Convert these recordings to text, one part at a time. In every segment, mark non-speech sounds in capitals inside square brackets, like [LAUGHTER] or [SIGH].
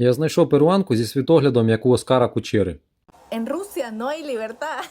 Я знайшов перуанку зі світоглядом, як у Оскара Кучери.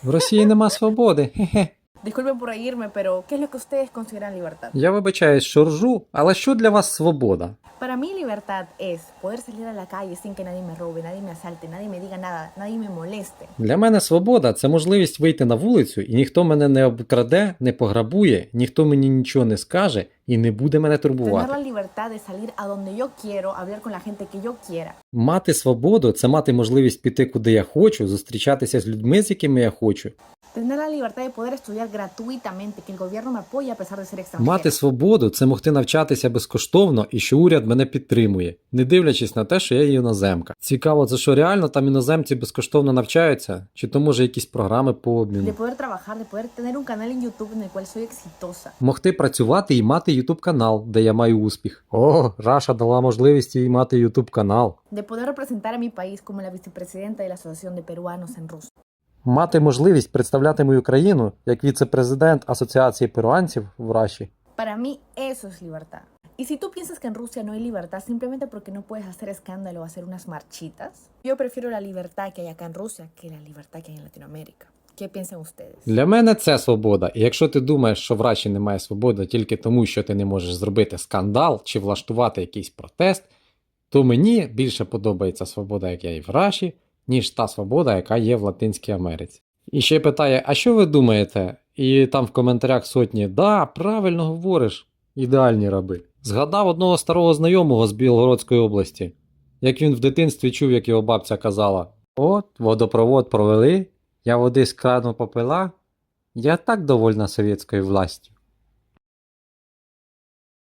В Росії нема [LAUGHS] свободи. Хе-хе. Disculpen por reírme, pero ¿qué es lo que ustedes consideran libertad? Я вибачаюсь, що ржу, але що для вас свобода? Para mí libertad es poder salir a la calle sin que nadie me robe, nadie me asalte, nadie me diga nada, nadie me moleste. Для мене свобода це можливість вийти на вулицю, і ніхто мене не обкраде, не пограбує, ніхто мені нічого не скаже і не буде мене Tener турбувати. la libertad de salir a donde yo quiero, hablar con la gente que yo quiera. Мати свободу це мати можливість піти куди я хочу, зустрічатися з людьми, з якими я хочу. Tener la libertad de poder estudiar gratuitamente, que el gobierno me apoye a pesar de ser extranjero. Мати свободу це могти навчатися безкоштовно і що уряд мене підтримує, не дивлячись на те, що я є іноземка. Цікаво, це що реально там іноземці безкоштовно навчаються, чи то може якісь програми по De обміну. poder trabajar, de poder tener un canal en YouTube en el cual soy exitosa. Могти працювати і мати ютуб канал, де я маю успіх. О, Раша дала можливість їй мати ютуб канал. De poder representar a mi país como la vicepresidenta de la Asociación de Peruanos en Rusia. Мати можливість представляти мою країну як віце-президент Асоціації перуанців в Раші. Para mí eso es libertad. Y si tú piensas que en Rusia no hay libertad simplemente porque no puedes hacer escándalo o hacer unas marchitas, yo prefiero la libertad que hay acá en Rusia que la libertad que hay en Latinoamérica. ¿Qué piensan ustedes? Для мене це свобода. І якщо ти думаєш, що в Раші немає свободи тільки тому, що ти не можеш зробити скандал чи влаштувати якийсь протест, то мені більше подобається свобода, яка є в Раші, ніж та свобода, яка є в Латинській Америці. І ще питає: а що ви думаєте? І там в коментарях сотні: Да, правильно говориш, ідеальні раби. Згадав одного старого знайомого з Білгородської області, як він в дитинстві чув, як його бабця казала: От, водопровод провели, я води з крану попила, я так довольна совєтською властю.